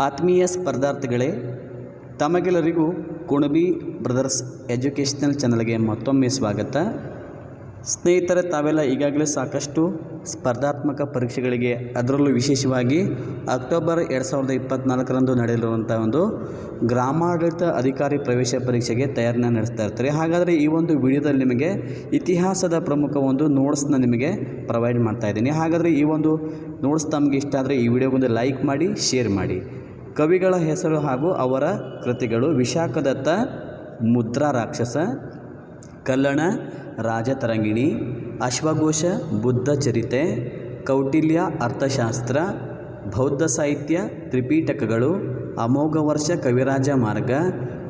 ಆತ್ಮೀಯ ಸ್ಪರ್ಧಾರ್ಥಿಗಳೇ, ತಮಗೆಲ್ಲರಿಗೂ Kunbi brothers educational ಚಾನಲ್ಗೆ ಮತ್ತೊಮ್ಮೆ ಸ್ವಾಗತ. ಸ್ನೇಹಿತರೆ, ತಾವೆಲ್ಲ ಈಗಾಗಲೇ ಸಾಕಷ್ಟು ಸ್ಪರ್ಧಾತ್ಮಕ ಪರೀಕ್ಷೆಗಳಿಗೆ ಅದರಲ್ಲೂ ವಿಶೇಷವಾಗಿ ಅಕ್ಟೋಬರ್ ಎರಡು ಸಾವಿರದ ಇಪ್ಪತ್ತ್ನಾಲ್ಕರಂದು ನಡೆಯಲಿರುವಂಥ ಒಂದು ಗ್ರಾಮಾಡಳಿತ ಅಧಿಕಾರಿ ಪ್ರವೇಶ ಪರೀಕ್ಷೆಗೆ ತಯಾರಿನ ನಡೆಸ್ತಾ ಇರ್ತಾರೆ. ಹಾಗಾದರೆ ಈ ಒಂದು ವಿಡಿಯೋದಲ್ಲಿ ನಿಮಗೆ ಇತಿಹಾಸದ ಪ್ರಮುಖ ಒಂದು ನೋಟ್ಸ್ನ ನಿಮಗೆ ಪ್ರೊವೈಡ್ ಮಾಡ್ತಾ ಇದ್ದೀನಿ. ಹಾಗಾದರೆ ಈ ಒಂದು ನೋಟ್ಸ್ ತಮಗೆ ಇಷ್ಟ ಆದರೆ ಈ ವಿಡಿಯೋಗೊಂದು ಲೈಕ್ ಮಾಡಿ ಶೇರ್ ಮಾಡಿ. ಕವಿಗಳ ಹೆಸರು ಹಾಗೂ ಅವರ ಕೃತಿಗಳು ವಿಶಾಖದತ್ತ ಮುದ್ರಾ ರಾಕ್ಷಸ, ಕಲ್ಲಣ ರಾಜತರಂಗಿಣಿ, ಅಶ್ವಘೋಷ ಬುದ್ಧ ಚರಿತೆ, ಕೌಟಿಲ್ಯ ಅರ್ಥಶಾಸ್ತ್ರ, ಬೌದ್ಧ ಸಾಹಿತ್ಯ ತ್ರಿಪೀಠಕಗಳು Amoghavarsha Kavirajamarga,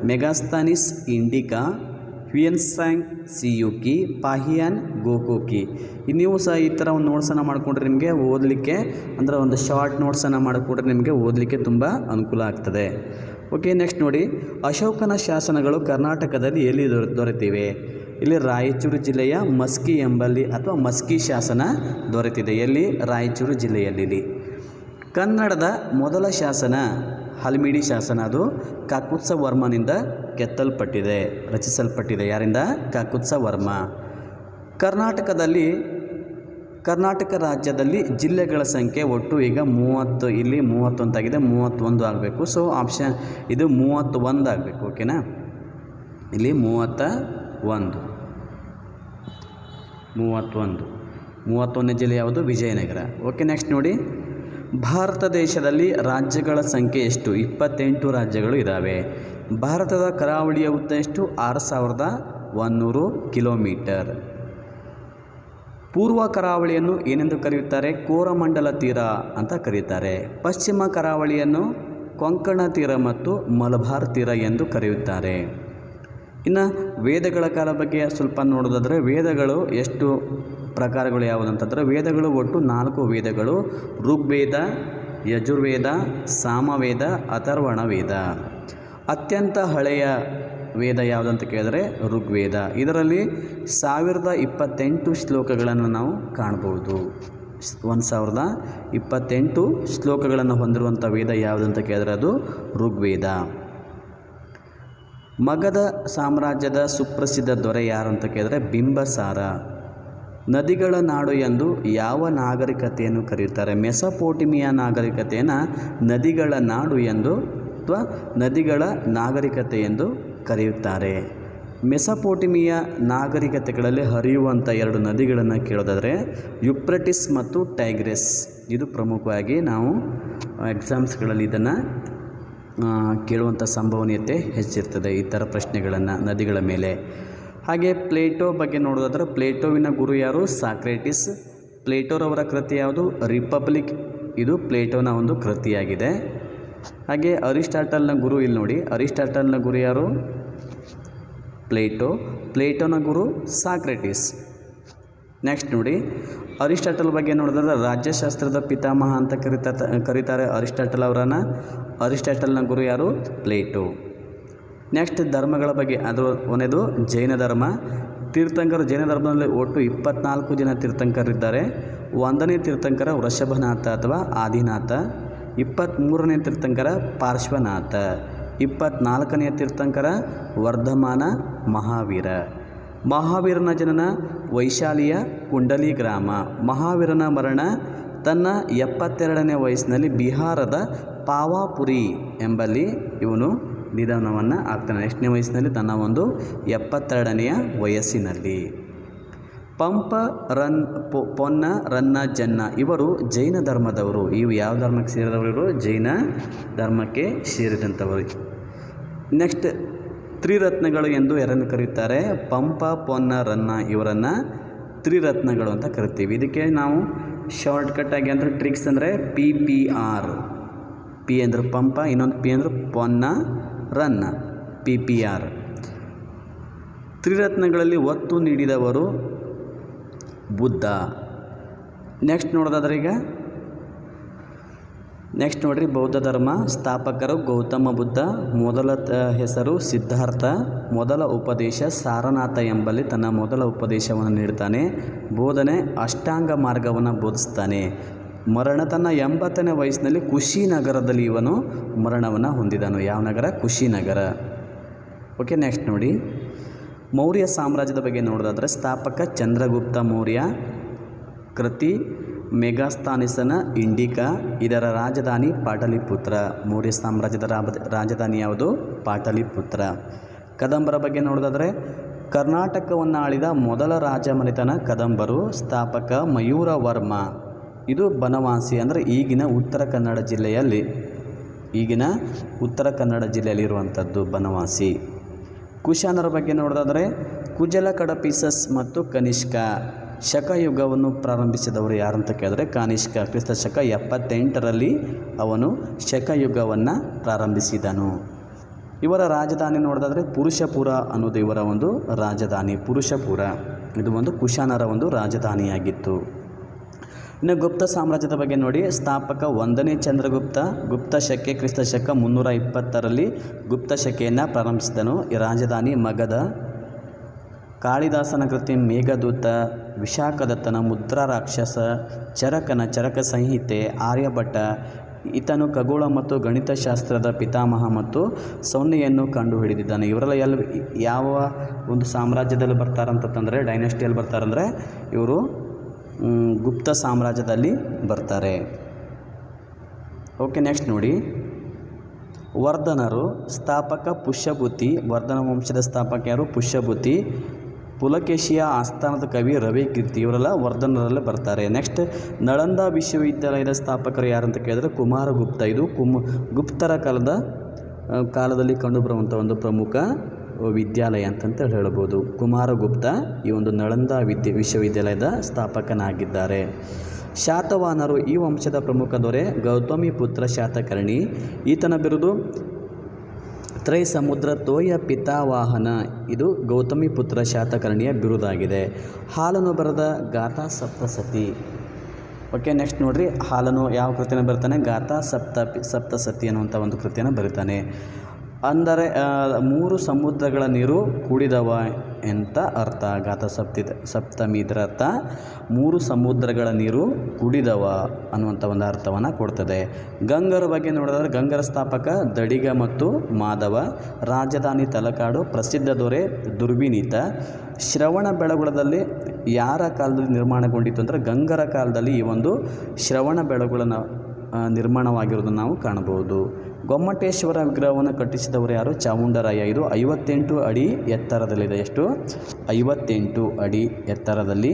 Megasthenes Indica Hiuen Tsang ಸಿಯುಕಿ Fahien ಗೋಕೋಕಿ ನೀವು ಸಹ ಈ ಥರ ಒಂದು ನೋಟ್ಸನ್ನು ಮಾಡಿಕೊಂಡ್ರೆ ನಿಮಗೆ ಓದಲಿಕ್ಕೆ ಅಂದರೆ ಒಂದು ಶಾರ್ಟ್ ನೋಟ್ಸನ್ನು ಮಾಡಿಕೊಂಡ್ರೆ ನಿಮಗೆ ಓದಲಿಕ್ಕೆ ತುಂಬ ಅನುಕೂಲ ಆಗ್ತದೆ. ಓಕೆ ನೆಕ್ಸ್ಟ್ ನೋಡಿ. ಅಶೋಕನ ಶಾಸನಗಳು ಕರ್ನಾಟಕದಲ್ಲಿ ಎಲ್ಲಿ ದೊರೆ, ದೊರೆತಿವೆ? ಇಲ್ಲಿ ರಾಯಚೂರು ಜಿಲ್ಲೆಯ ಮಸ್ಕಿ ಎಂಬಲ್ಲಿ ಅಥವಾ ಮಸ್ಕಿ ಶಾಸನ ದೊರೆತಿದೆ. ಎಲ್ಲಿ? ರಾಯಚೂರು ಜಿಲ್ಲೆಯಲ್ಲಿ ಕನ್ನಡದ ಮೊದಲ ಶಾಸನ, ಹಲ್ಮಿಡಿ ಶಾಸನ ಅದು ಕಾಕುತ್ಸ ವರ್ಮನಿಂದ ಕೆತ್ತಲ್ಪಟ್ಟಿದೆ ರಚಿಸಲ್ಪಟ್ಟಿದೆ. ಯಾರಿಂದ? ಕಾಕುತ್ಸ ವರ್ಮ. ಕರ್ನಾಟಕದಲ್ಲಿ, ಕರ್ನಾಟಕ ರಾಜ್ಯದಲ್ಲಿ ಜಿಲ್ಲೆಗಳ ಸಂಖ್ಯೆ ಒಟ್ಟು ಈಗ ಮೂವತ್ತು, ಇಲ್ಲಿ ಮೂವತ್ತೊಂದಾಗಿದೆ, ಮೂವತ್ತೊಂದು ಆಗಬೇಕು. ಸೊ ಆಪ್ಷನ್ ಇದು ಮೂವತ್ತೊಂದು ಆಗಬೇಕು ಓಕೆನಾ ಇಲ್ಲಿ ಮೂವತ್ತ ಒಂದು ಮೂವತ್ತೊಂದು. ಮೂವತ್ತೊಂದನೇ ಜಿಲ್ಲೆ ಯಾವುದು? ವಿಜಯನಗರ. ಓಕೆ ನೆಕ್ಸ್ಟ್ ನೋಡಿ. ಭಾರತ ದೇಶದಲ್ಲಿ ರಾಜ್ಯಗಳ ಸಂಖ್ಯೆ ಎಷ್ಟು? ಇಪ್ಪತ್ತೆಂಟು ರಾಜ್ಯಗಳು ಇದ್ದಾವೆ ಭಾರತದ ಕರಾವಳಿಯ ಉದ್ದ ಎಷ್ಟು? ಆರು ಸಾವಿರದ ಒಂದುನೂರು ಕಿಲೋಮೀಟರ್. ಪೂರ್ವ ಕರಾವಳಿಯನ್ನು ಏನೆಂದು ಕರೆಯುತ್ತಾರೆ? ಕೋರಮಂಡಲ ತೀರ ಅಂತ ಕರೆಯುತ್ತಾರೆ. ಪಶ್ಚಿಮ ಕರಾವಳಿಯನ್ನು ಕೊಂಕಣ ತೀರ ಮತ್ತು ಮಲಬಾರ್ ತೀರ ಎಂದು ಕರೆಯುತ್ತಾರೆ. ಇನ್ನು ವೇದಗಳ ಕಾಲ ಬಗ್ಗೆ ಸ್ವಲ್ಪ ನೋಡೋದಾದರೆ ವೇದಗಳು ಎಷ್ಟು ಪ್ರಕಾರಗಳು ಯಾವುದಂತಂದರೆ ವೇದಗಳು ಒಟ್ಟು ನಾಲ್ಕು ವೇದಗಳು, ಋಗ್ವೇದ, ಯಜುರ್ವೇದ, ಸಾಮವೇದ ಅಥರ್ವಣ ವೇದ ಅತ್ಯಂತ ಹಳೆಯ ವೇದ ಯಾವುದಂತ ಕೇಳಿದರೆ ಋಗ್ವೇದ. ಇದರಲ್ಲಿ ಸಾವಿರದ ಇಪ್ಪತ್ತೆಂಟು ಶ್ಲೋಕಗಳನ್ನು ನಾವು ಕಾಣ್ಬೋದು. ಒಂದು ಸಾವಿರದ ಇಪ್ಪತ್ತೆಂಟು ಶ್ಲೋಕಗಳನ್ನು ಹೊಂದಿರುವಂಥ ವೇದ ಯಾವುದಂತ ಕೇಳಿದರೆ ಅದು ಋಗ್ವೇದ. ಮಗದ ಸಾಮ್ರಾಜ್ಯದ ಸುಪ್ರಸಿದ್ಧ ದೊರೆ ಯಾರು ಅಂತ ಕೇಳಿದರೆ ಬಿಂಬಸಾರ. ನದಿಗಳ ನಾಡು ಎಂದು ಯಾವ ನಾಗರಿಕತೆಯನ್ನು ಕರೆಯುತ್ತಾರೆ? ಮೆಸಪೋಟಿಮಿಯಾ ನಾಗರಿಕತೆಯನ್ನು ನದಿಗಳ ನಾಡು ಎಂದು ಅಥವಾ ನದಿಗಳ ನಾಗರಿಕತೆ ಎಂದು ಕರೆಯುತ್ತಾರೆ. ಮೆಸಪೋಟಿಮಿಯ ನಾಗರಿಕತೆಗಳಲ್ಲಿ ಹರಿಯುವಂಥ ಎರಡು ನದಿಗಳನ್ನು ಕೇಳೋದಾದರೆ ಯುಪ್ರಟಿಸ್ ಮತ್ತು ಟೈಗ್ರೆಸ್. ಇದು ಪ್ರಮುಖವಾಗಿ ನಾವು ಎಕ್ಸಾಮ್ಸ್ಗಳಲ್ಲಿ ಇದನ್ನು ಕೇಳುವಂಥ ಸಂಭವನೀಯತೆ ಹೆಚ್ಚಿರ್ತದೆ ಈ ಥರ ಪ್ರಶ್ನೆಗಳನ್ನು ನದಿಗಳ ಮೇಲೆ. ಹಾಗೆ ಪ್ಲೇಟೋ ಬಗ್ಗೆ ನೋಡೋದಾದ್ರೆ ಪ್ಲೇಟೋವಿನ ಗುರು ಯಾರು? ಸಾಕ್ರೆಟಿಸ್. ಪ್ಲೇಟೋರವರ ಕೃತಿ ಯಾವುದು? ರಿಪಬ್ಲಿಕ್. ಇದು ಪ್ಲೇಟೋನ ಒಂದು ಕೃತಿಯಾಗಿದೆ. ಹಾಗೆ ಅರಿಸ್ಟಾಟಲ್ನ ಗುರು ಇಲ್ಲಿ ನೋಡಿ. ಅರಿಸ್ಟಾಟಲ್ನ ಗುರು ಯಾರು? ಪ್ಲೇಟೋ. ಪ್ಲೇಟೋನ ಗುರು ಸಾಕ್ರೆಟಿಸ್. ನೆಕ್ಸ್ಟ್ ನೋಡಿ. ಅರಿಸ್ಟಾಟಲ್ ಬಗ್ಗೆ ನೋಡಿದ್ರೆ ರಾಜ್ಯಶಾಸ್ತ್ರದ ಪಿತಾಮಹ ಅಂತ ಕರಿತಾ ಕರೀತಾರೆ ಅರಿಸ್ಟಾಟಲ್ ಅವರನ್ನು. ಅರಿಸ್ಟಾಟಲ್ನ ಗುರು ಯಾರು? ಪ್ಲೇಟೋ. ನೆಕ್ಸ್ಟ್ ಧರ್ಮಗಳ ಬಗ್ಗೆ, ಅದು ಕೊನೆಯದು ಜೈನ ಧರ್ಮ. ತೀರ್ಥಂಕರು ಜೈನ ಧರ್ಮದಲ್ಲಿ ಒಟ್ಟು ಇಪ್ಪತ್ನಾಲ್ಕು ಜನ ತೀರ್ಥಂಕರಿದ್ದಾರೆ. ಒಂದನೇ ತೀರ್ಥಂಕರ ವೃಷಭನಾಥ ಅಥವಾ ಆದಿನಾಥ. ಇಪ್ಪತ್ತ್ಮೂರನೇ ತೀರ್ಥಂಕರ ಪಾರ್ಶ್ವನಾಥ. ಇಪ್ಪತ್ನಾಲ್ಕನೆಯ ತೀರ್ಥಂಕರ ವರ್ಧಮಾನ ಮಹಾವೀರ. ಮಹಾವೀರನ ಜನನ ವೈಶಾಲಿಯ ಕುಂಡಲಿ ಗ್ರಾಮ. ಮಹಾವೀರನ ಮರಣ ತನ್ನ ಎಪ್ಪತ್ತೆರಡನೇ ವಯಸ್ಸಿನಲ್ಲಿ ಬಿಹಾರದ ಪಾವಾಪುರಿ ಎಂಬಲ್ಲಿ ಇವನು ನಿಧನವನ್ನು ಆಗ್ತಾನೆ. ಎಷ್ಟನೇ ವಯಸ್ಸಿನಲ್ಲಿ? ತನ್ನ ಒಂದು ಎಪ್ಪತ್ತೆರಡನೆಯ ವಯಸ್ಸಿನಲ್ಲಿ. ಪಂಪ ರನ್ ಪೊನ್ನ ರನ್ನ ಜನ್ನ, ಇವರು ಜೈನ ಧರ್ಮದವರು. ಇವು ಯಾವ ಧರ್ಮಕ್ಕೆ ಸೇರಿದವರು ಜೈನ ಧರ್ಮಕ್ಕೆ ಸೇರಿದಂಥವರು. ನೆಕ್ಸ್ಟ್, ತ್ರಿರತ್ನಗಳು ಎಂದು ಯಾರನ್ನು ಕರೆಯುತ್ತಾರೆ? ಪಂಪ, ಪೊನ್ನ, ರನ್ನ ಇವರನ್ನು ತ್ರಿರತ್ನಗಳು ಅಂತ ಕರಿತೀವಿ ಇದಕ್ಕೆ ನಾವು ಶಾರ್ಟ್ಕಟ್ಟಾಗಿ ಅಂದರೆ ಟ್ರಿಕ್ಸ್ ಅಂದರೆ ಪಿ ಪಿ ಆರ್ ಪಿ ಅಂದರೆ ಪಂಪ, ಇನ್ನೊಂದು ಪಿ ಅಂದರೆ Ponna Ranna, P P R. ತ್ರಿರತ್ನಗಳಲ್ಲಿ ಒತ್ತು ನೀಡಿದವರು ಬುದ್ಧ. ನೆಕ್ಸ್ಟ್ ನೋಡೋದಾದ್ರೆ ಈಗ. ನೆಕ್ಸ್ಟ್ ನೋಡ್ರಿ, ಬೌದ್ಧ ಧರ್ಮ ಸ್ಥಾಪಕರು ಗೌತಮ ಬುದ್ಧ, ಮೊದಲ ಹೆಸರು ಸಿದ್ಧಾರ್ಥ, ಮೊದಲ ಉಪದೇಶ ಸಾರನಾಥ ಎಂಬಲ್ಲಿ ತನ್ನ ಮೊದಲ ಉಪದೇಶವನ್ನು ನೀಡ್ತಾನೆ. ಬೋಧನೆ ಅಷ್ಟಾಂಗ ಮಾರ್ಗವನ್ನು ಬೋಧಿಸ್ತಾನೆ. ಮರಣ ತನ್ನ ಎಂಬತ್ತನೇ ವಯಸ್ಸಿನಲ್ಲಿ ಕುಶಿನಗರದಲ್ಲಿ ಇವನು ಮರಣವನ್ನು ಹೊಂದಿದನು. ಯಾವ ನಗರ? ಕುಶಿನಗರ ಓಕೆ ನೆಕ್ಸ್ಟ್ ನೋಡಿ. ಮೌರ್ಯ ಸಾಮ್ರಾಜ್ಯದ ಬಗ್ಗೆ ನೋಡೋದಾದರೆ ಸ್ಥಾಪಕ ಚಂದ್ರಗುಪ್ತ ಮೌರ್ಯ, ಕೃತಿ ಮೆಗಾಸ್ತಾನಿಸನ ಇಂಡಿಕಾ, ಇದರ ರಾಜಧಾನಿ ಪಾಟಲಿಪುತ್ರ. ಮೌರ್ಯ ಸಾಮ್ರಾಜ್ಯದ ರಾಜಧಾನಿ ಯಾವುದು? ಪಾಟಲಿಪುತ್ರ. ಕದಂಬರ ಬಗ್ಗೆ ನೋಡೋದಾದರೆ ಕರ್ನಾಟಕವನ್ನು ಆಳಿದ ಮೊದಲ ರಾಜಮನೆತನ ಕದಂಬರು, ಸ್ಥಾಪಕ ಮಯೂರ ವರ್ಮ ಇದು ಬನವಾಸಿ ಅಂದರೆ ಈಗಿನ ಉತ್ತರ ಕನ್ನಡ ಜಿಲ್ಲೆಯಲ್ಲಿ, ಈಗಿನ ಉತ್ತರ ಕನ್ನಡ ಜಿಲ್ಲೆಯಲ್ಲಿರುವಂಥದ್ದು ಬನವಾಸಿ. ಕುಶಾನರ ಬಗ್ಗೆ ನೋಡೋದಾದರೆ, ಕುಜಲ ಕಡಪಿಸಸ್ ಮತ್ತು ಕನಿಷ್ಕ ಶಕಯುಗವನ್ನು ಪ್ರಾರಂಭಿಸಿದವರು ಯಾರಂತ ಕೇಳಿದ್ರೆ, ಕನಿಷ್ಕ ಕ್ರಿಸ್ತ ಶಕ ಎಪ್ಪತ್ತೆಂಟರಲ್ಲಿ ಅವನು ಶಕಯುಗವನ್ನು ಪ್ರಾರಂಭಿಸಿದನು. ಇವರ ರಾಜಧಾನಿ ನೋಡೋದಾದರೆ ಪುರುಷಪುರ ಅನ್ನೋದು ಇವರ ಒಂದು ರಾಜಧಾನಿ, ಪುರುಷಪುರ. ಇದು ಒಂದು ಕುಶಾನರ ಒಂದು ರಾಜಧಾನಿಯಾಗಿತ್ತು. ಇನ್ನು ಗುಪ್ತ ಸಾಮ್ರಾಜ್ಯದ ಬಗ್ಗೆ ನೋಡಿ. ಸ್ಥಾಪಕ ಒಂದನೇ ಚಂದ್ರಗುಪ್ತ, ಗುಪ್ತ ಶಕೆ, ಕ್ರಿಸ್ತ ಶಕ ಮುನ್ನೂರ ಇಪ್ಪತ್ತರಲ್ಲಿ ಗುಪ್ತ ಶಕೆಯನ್ನು ಪ್ರಾರಂಭಿಸಿದನು. ಈ ರಾಜಧಾನಿ ಮಗಧ, ಕಾಳಿದಾಸನ ಕೃತಿ ಮೇಘದೂತ, ವಿಶಾಖದತ್ತನ ಮುದ್ರಾ ರಾಕ್ಷಸ, ಚರಕನ ಚರಕ ಸಂಹಿತೆ ಆರ್ಯಭಟ್ಟ ಈತನು ಖಗೋಳ ಮತ್ತು ಗಣಿತಶಾಸ್ತ್ರದ ಪಿತಾಮಹ ಮತ್ತು ಸೊನ್ನೆಯನ್ನು ಕಂಡುಹಿಡಿದಿದ್ದಾನೆ. ಇವರೆಲ್ಲ ಎಲ್ಲಿ, ಯಾವ ಒಂದು ಸಾಮ್ರಾಜ್ಯದಲ್ಲಿ ಬರ್ತಾರಂತಂದರೆ ಡೈನೆಸ್ಟಿಯಲ್ಲಿ ಬರ್ತಾರಂದರೆ, ಇವರು ಗುಪ್ತ ಸಾಮ್ರಾಜ್ಯದಲ್ಲಿ ಬರ್ತಾರೆ. ಓಕೆ ನೆಕ್ಸ್ಟ್ ನೋಡಿ. ವರ್ಧನರು ಸ್ಥಾಪಕ ಪುಷ್ಯಭೂತಿ ವರ್ಧನ ವಂಶದ ಸ್ಥಾಪಕ ಯಾರು? ಪುಷ್ಯಭೂತಿ ಪುಲಕೇಶಿಯ ಆಸ್ಥಾನದ ಕವಿ ರವಿ ಕೀರ್ತಿ, ಇವರೆಲ್ಲ ವರ್ಧನರಲ್ಲೇ ಬರ್ತಾರೆ. ನೆಕ್ಸ್ಟ್ ನಳಂದ ವಿಶ್ವವಿದ್ಯಾಲಯದ ಸ್ಥಾಪಕರು ಯಾರು ಅಂತ ಕೇಳಿದ್ರೆ ಕುಮಾರಗುಪ್ತ. ಇದು ಕುಮ, ಗುಪ್ತರ ಕಾಲದ ಕಾಲದಲ್ಲಿ ಕಂಡುಬರುವಂಥ ಒಂದು ಪ್ರಮುಖ ವಿದ್ಯಾಲಯ ಅಂತಂತ ಹೇಳ್ಬೋದು. ಕುಮಾರಗುಪ್ತ ಈ ಒಂದು ನಳಂದ ವಿದ್ಯ, ವಿಶ್ವವಿದ್ಯಾಲಯದ ಸ್ಥಾಪಕನಾಗಿದ್ದಾರೆ. ಶಾತವಾಹನರು ಈ ವಂಶದ ಪ್ರಮುಖ ದೊರೆ ಗೌತಮಿ ಪುತ್ರ ಶಾತಕರ್ಣಿ. ಈತನ ಬಿರುದು ತ್ರೈ ಸಮುದ್ರ ತೋಯ ಪಿತಾವಾಹನ. ಇದು ಗೌತಮಿ ಪುತ್ರ ಶಾತಕರ್ಣಿಯ ಬಿರುದಾಗಿದೆ. ಹಾಲನು ಬರೆದ ಗಾಥಾ ಸಪ್ತಸತಿ. ಓಕೆ, ನೆಕ್ಸ್ಟ್ ನೋಡ್ರಿ. ಹಾಲನು ಯಾವ ಕೃತಿಯನ್ನು ಬರ್ತಾನೆ? ಗಾಥಾ ಸಪ್ತ, ಸಪ್ತಸತಿ ಅನ್ನುವಂಥ ಒಂದು ಕೃತಿಯನ್ನು ಬರೀತಾನೆ. ಅಂದರೆ ಮೂರು ಸಮುದ್ರಗಳ ನೀರು ಕೂಡಿದವ ಎಂತ ಅರ್ಥ? ಗಾತ ಸಪ್ತಿದ ಸಪ್ತಮಿ ಇದರ ಅರ್ಥ ಮೂರು ಸಮುದ್ರಗಳ ನೀರು ಕುಡಿದವ ಅನ್ನುವಂಥ ಒಂದು ಅರ್ಥವನ್ನು ಕೊಡ್ತದೆ. ಗಂಗರ ಬಗ್ಗೆ ನೋಡಿದ್ರೆ ಗಂಗರ ಸ್ಥಾಪಕ, ದಡಿಗ ಮತ್ತು ಮಾಧವ, ರಾಜಧಾನಿ ತಲಕಾಡು, ಪ್ರಸಿದ್ಧ ದೊರೆ, ದುರ್ವಿನೀತ. ಶ್ರವಣ ಬೆಳಗುಳದಲ್ಲಿ ಯಾರ ಕಾಲದಲ್ಲಿ ನಿರ್ಮಾಣಗೊಂಡಿತ್ತು ಅಂದರೆ ಗಂಗರ ಕಾಲದಲ್ಲಿ ಈ ಒಂದು ಶ್ರವಣ ಬೆಳಗುಳನ ನಿರ್ಮಾಣವಾಗಿರೋದನ್ನು ನಾವು ಕಾಣಬಹುದು. ಗೊಮ್ಮಟೇಶ್ವರ ವಿಗ್ರಹವನ್ನು ಕಟ್ಟಿಸಿದವರು ಯಾರು? ಚಾಮುಂಡರಾಯ. ಇದು ಐವತ್ತೆಂಟು ಅಡಿ ಎತ್ತರದಲ್ಲಿದೆ. ಎಷ್ಟು? ಐವತ್ತೆಂಟು ಅಡಿ ಎತ್ತರದಲ್ಲಿ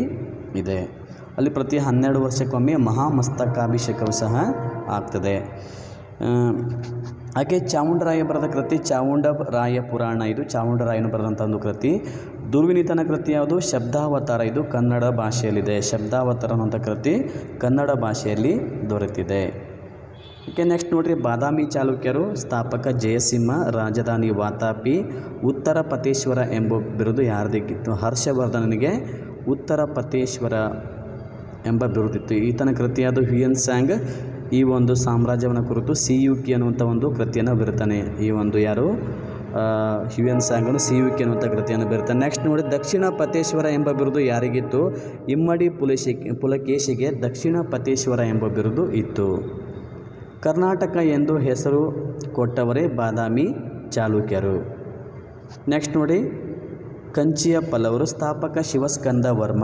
ಇದೆ. ಅಲ್ಲಿ ಪ್ರತಿ ಹನ್ನೆರಡು ವರ್ಷಕ್ಕೊಮ್ಮೆ ಮಹಾಮಸ್ತಕಾಭಿಷೇಕವು ಸಹ ಆಗ್ತದೆ. ಹಾಗೆ ಚಾಮುಂಡರಾಯ ಬರೆದ ಕೃತಿ ಚಾಮುಂಡರಾಯ ಪುರಾಣ. ಇದು ಚಾಮುಂಡರಾಯನು ಬರೆದಂಥ ಒಂದು ಕೃತಿ. ದುರ್ವಿನೀತನ ಕೃತಿ ಯಾವುದು? ಶಬ್ದಾವತಾರ. ಇದು ಕನ್ನಡ ಭಾಷೆಯಲ್ಲಿದೆ. ಶಬ್ದಾವತಾರ ಅನ್ನುವಂಥ ಕೃತಿ ಕನ್ನಡ ಭಾಷೆಯಲ್ಲಿ ದೊರೆತಿದೆ. ಓಕೆ ನೆಕ್ಸ್ಟ್ ನೋಡ್ರಿ, ಬಾದಾಮಿ ಚಾಲುಕ್ಯರು ಸ್ಥಾಪಕ ಜಯಸಿಂಹ, ರಾಜಧಾನಿ ವಾತಾಪಿ, ಉತ್ತರ ಪತೇಶ್ವರ ಎಂಬ ಬಿರುದು ಯಾರದಿಕ್ಕಿತ್ತು? ಹರ್ಷವರ್ಧನನಿಗೆ ಉತ್ತರ ಪತೇಶ್ವರ ಎಂಬ ಬಿರುದಿತ್ತು. ಈತನ ಕೃತಿಯಾದ ಹ್ಯೂಯನ್ ಸ್ಯಾಂಗ್ ಈ ಒಂದು ಸಾಮ್ರಾಜ್ಯವನ್ನು ಕುರಿತು ಸಿ ಯು ಕೆ ಅನ್ನುವಂಥ ಒಂದು ಕೃತಿಯನ್ನು ಬಿರುತ್ತಾನೆ. ಈ ಒಂದು ಯಾರು? ಹ್ಯೂಯನ್ ಸ್ಯಾಂಗನು ಸಿ ಯು ಕೆ ಅನ್ನುವಂಥ ಕೃತಿಯನ್ನು ಬಿರುತ್ತಾನೆ. ನೆಕ್ಸ್ಟ್ ನೋಡಿ, ದಕ್ಷಿಣ ಪತೇಶ್ವರ ಎಂಬ ಬಿರುದು ಯಾರಿಗಿತ್ತು? ಇಮ್ಮಡಿ ಪುಲಕೇಶಿಗೆ ದಕ್ಷಿಣ ಪತೇಶ್ವರ ಎಂಬ ಬಿರುದು ಇತ್ತು. ಕರ್ನಾಟಕ ಎಂದು ಹೆಸರು ಕೊಟ್ಟವರೇ ಬಾದಾಮಿ ಚಾಲುಕ್ಯರು. ನೆಕ್ಸ್ಟ್ ನೋಡಿ, ಕಂಚಿಯ ಪಲ್ಲವರು ಸ್ಥಾಪಕ ಶಿವಸ್ಕಂದ ವರ್ಮ.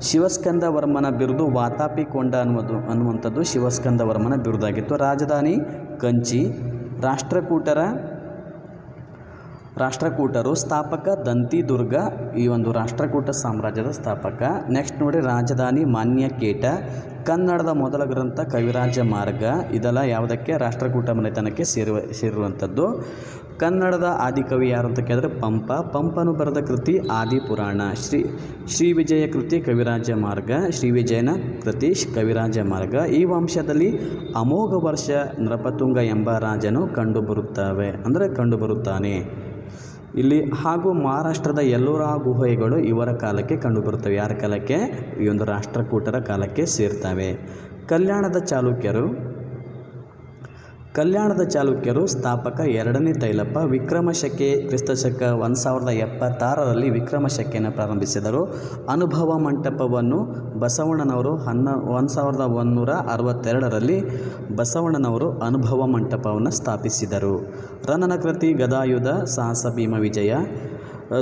ಶಿವಸ್ಕಂದ ವರ್ಮನ ಬಿರುದು ವಾತಾಪಿ ಕೊಂಡ ಅನ್ನುವುದು, ಅನ್ನುವಂಥದ್ದು ಶಿವಸ್ಕಂದ ವರ್ಮನ ಬಿರುದಾಗಿತ್ತು. ರಾಜಧಾನಿ ಕಂಚಿ, ರಾಷ್ಟ್ರಕೂಟರ ರಾಷ್ಟ್ರಕೂಟರು ಸ್ಥಾಪಕ ದಂತಿದುರ್ಗ, ಈ ಒಂದು ರಾಷ್ಟ್ರಕೂಟ ಸಾಮ್ರಾಜ್ಯದ ಸ್ಥಾಪಕ. ನೆಕ್ಸ್ಟ್ ನೋಡಿ, ರಾಜಧಾನಿ ಮಾನ್ಯಕೇಟ ಕನ್ನಡದ ಮೊದಲ ಗ್ರಂಥ ಕವಿರಾಜ ಮಾರ್ಗ. ಇದೆಲ್ಲ ಯಾವುದಕ್ಕೆ? ರಾಷ್ಟ್ರಕೂಟ ಮನೆತನಕ್ಕೆ ಸೇರುವ, ಸೇರುವಂಥದ್ದು. ಕನ್ನಡದ ಆದಿಕವಿ ಯಾರು ಅಂತ ಕೇಳಿದ್ರೆ ಪಂಪ. ಪಂಪನು ಬರೆದ ಕೃತಿ ಆದಿಪುರಾಣ ಶ್ರೀ ಶ್ರೀ ವಿಜಯ ಕೃತಿ ಕವಿರಾಜ ಮಾರ್ಗ. ಶ್ರೀ ವಿಜಯನ ಕೃತಿ ಕವಿರಾಜ ಮಾರ್ಗ. ಈ ವಂಶದಲ್ಲಿ ಅಮೋಘ ವರ್ಷ ನೃಪತುಂಗ ಎಂಬ ರಾಜನು ಕಂಡುಬರುತ್ತವೆ. ಅಂದರೆ ಕಂಡುಬರುತ್ತಾನೆ. ಇಲ್ಲಿ ಹಾಗೂ ಮಹಾರಾಷ್ಟ್ರದ ಎಲ್ಲೋರಾ ಗುಹೆಗಳು ಇವರ ಕಾಲಕ್ಕೆ ಕಂಡುಬರುತ್ತವೆ. ಯಾರ ಕಾಲಕ್ಕೆ? ಈ ಒಂದು ರಾಷ್ಟ್ರಕೂಟರ ಕಾಲಕ್ಕೆ ಸೇರ್ತವೆ. ಕಲ್ಯಾಣದ ಚಾಲುಕ್ಯರು ಕಲ್ಯಾಣದ ಚಾಲುಕ್ಯರು ಸ್ಥಾಪಕ ಎರಡನೇ ತೈಲಪ್ಪ ವಿಕ್ರಮಶಕೆ ಕ್ರಿಸ್ತಶಕ ಒಂದು ಸಾವಿರದ ಎಪ್ಪತ್ತಾರರಲ್ಲಿ ವಿಕ್ರಮಶಕೆಯನ್ನು ಪ್ರಾರಂಭಿಸಿದರು. ಅನುಭವ ಮಂಟಪವನ್ನು ಬಸವಣ್ಣನವರು ಹನ್ನ ಒಂದು ಸಾವಿರದ ಒಂದುನೂರ ಅರವತ್ತೆರಡರಲ್ಲಿ ಬಸವಣ್ಣನವರು ಅನುಭವ ಮಂಟಪವನ್ನು ಸ್ಥಾಪಿಸಿದರು. ರನನ ಕೃತಿ ಗದಾಯುಧ, ಸಾಹಸ ಭೀಮ ವಿಜಯ,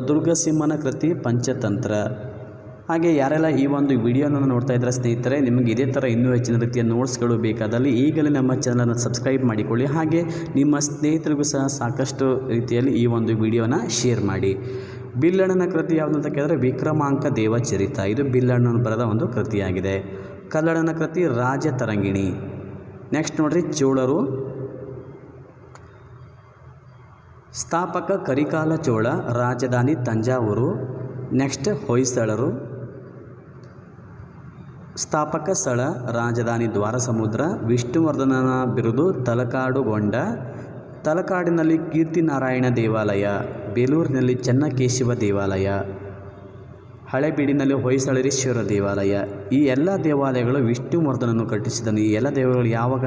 ದುರ್ಗಸಿಂಹನ ಕೃತಿ ಪಂಚತಂತ್ರ. ಹಾಗೆ ಯಾರೆಲ್ಲ ಈ ಒಂದು ವಿಡಿಯೋನ ನೋಡ್ತಾ ಇದ್ದಾರೆ ಸ್ನೇಹಿತರೆ, ನಿಮಗೆ ಇದೇ ಥರ ಇನ್ನೂ ಹೆಚ್ಚಿನ ರೀತಿಯ ನೋಟ್ಸ್ಗಳು ಬೇಕಾದಲ್ಲಿ ಈಗಲೇ ನಮ್ಮ ಚಾನಲನ್ನು ಸಬ್ಸ್ಕ್ರೈಬ್ ಮಾಡಿಕೊಳ್ಳಿ. ಹಾಗೆ ನಿಮ್ಮ ಸ್ನೇಹಿತರಿಗೂ ಸಹ ಸಾಕಷ್ಟು ರೀತಿಯಲ್ಲಿ ಈ ಒಂದು ವಿಡಿಯೋನ ಶೇರ್ ಮಾಡಿ. ಬಿಲ್ಲಣ್ಣನ ಕೃತಿ ಯಾವುದು ಅಂತ ಕೇಳಿದ್ರೆ ವಿಕ್ರಮಾಂಕ ದೇವಚರಿತ. ಇದು ಬಿಲ್ಲಣ್ಣನ ಬರೆದ ಒಂದು ಕೃತಿಯಾಗಿದೆ. ಕಲ್ಲಣ್ಣನ ಕೃತಿ ರಾಜತರಂಗಿಣಿ ನೆಕ್ಸ್ಟ್ ನೋಡ್ರಿ ಚೋಳರು. ಸ್ಥಾಪಕ ಕರಿಕಾಲ ಚೋಳ, ರಾಜಧಾನಿ ತಂಜಾವೂರು. ನೆಕ್ಸ್ಟ್ ಹೊಯ್ಸಳರು. ಸ್ಥಾಪಕ ಸ್ಥಳ, ರಾಜಧಾನಿ ದ್ವಾರಸಮುದ್ರ, ವಿಷ್ಣುವರ್ಧನನ ಬಿರುದು ತಲಕಾಡುಗೊಂಡ ತಲಕಾಡಿನಲ್ಲಿ ಕೀರ್ತಿನಾರಾಯಣ ದೇವಾಲಯ, ಬೇಲೂರಿನಲ್ಲಿ ಚೆನ್ನಕೇಶವ ದೇವಾಲಯ, ಹಳೆಬೀಡಿನಲ್ಲಿ ಹೊಯ್ಸಳರೇಶ್ವರ ದೇವಾಲಯ. ಈ ಎಲ್ಲ ದೇವಾಲಯಗಳು ವಿಷ್ಣುವರ್ಧನನ್ನು ಕಟ್ಟಿಸಿದನು. ಈ ಎಲ್ಲ ದೇವಾಲಯಗಳು ಯಾವಾಗ,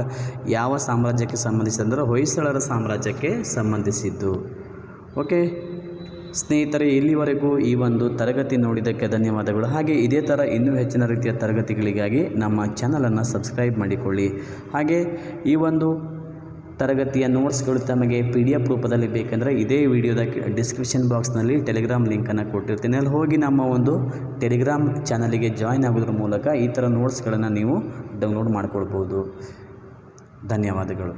ಯಾವ ಸಾಮ್ರಾಜ್ಯಕ್ಕೆ ಸಂಬಂಧಿಸಿದಂದರೆ ಹೊಯ್ಸಳರ ಸಾಮ್ರಾಜ್ಯಕ್ಕೆ ಸಂಬಂಧಿಸಿದ್ದು. ಓಕೆ ಸ್ನೇಹಿತರೆ, ಇಲ್ಲಿವರೆಗೂ ಈ ಒಂದು ತರಗತಿ ನೋಡಿದ್ದಕ್ಕೆ ಧನ್ಯವಾದಗಳು. ಹಾಗೆ ಇದೇ ಥರ ಇನ್ನೂ ಹೆಚ್ಚಿನ ರೀತಿಯ ತರಗತಿಗಳಿಗಾಗಿ ನಮ್ಮ ಚಾನಲನ್ನು ಸಬ್ಸ್ಕ್ರೈಬ್ ಮಾಡಿಕೊಳ್ಳಿ. ಹಾಗೆ ಈ ಒಂದು ತರಗತಿಯ ನೋಟ್ಸ್ಗಳು ತಮಗೆ ಪಿ ಡಿ ಎಫ್ ರೂಪದಲ್ಲಿ ಬೇಕೆಂದರೆ ಇದೇ ವಿಡಿಯೋದ ಡಿಸ್ಕ್ರಿಪ್ಷನ್ ಬಾಕ್ಸ್ನಲ್ಲಿ ಟೆಲಿಗ್ರಾಮ್ ಲಿಂಕನ್ನು ಕೊಟ್ಟಿರ್ತೀನಿ. ಅಲ್ಲಿ ಹೋಗಿ ನಮ್ಮ ಒಂದು ಟೆಲಿಗ್ರಾಮ್ ಚಾನಲಿಗೆ ಜಾಯ್ನ್ ಆಗೋದ್ರ ಮೂಲಕ ಈ ಥರ ನೋಟ್ಸ್ಗಳನ್ನು ನೀವು ಡೌನ್ಲೋಡ್ ಮಾಡ್ಕೊಳ್ಬೋದು. ಧನ್ಯವಾದಗಳು.